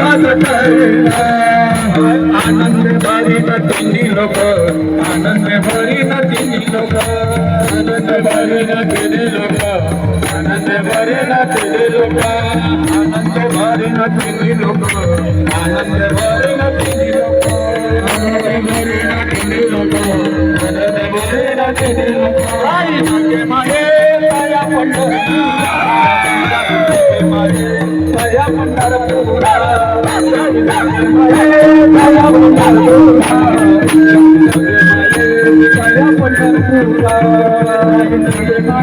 विकास करला आनंद बारीक तिन्ही लोक आनंद भरीन तिन्ही लोक आनंद भरीन तिन्ही लोक आनंद ना तिन्ही लोक आनंद भरीन तिन्ही लोक आनंद भरीन तिन्ही लोक आनंद भरीन तिन्ही लोक आनंद भरीन तिन्ही लोक आई संगे माये ताया पंढरी माये ताया पंढरपुरा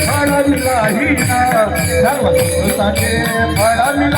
फळ मिळाही सर्व फळ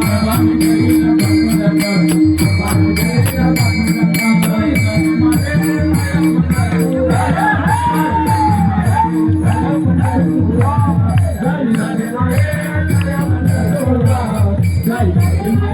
ได้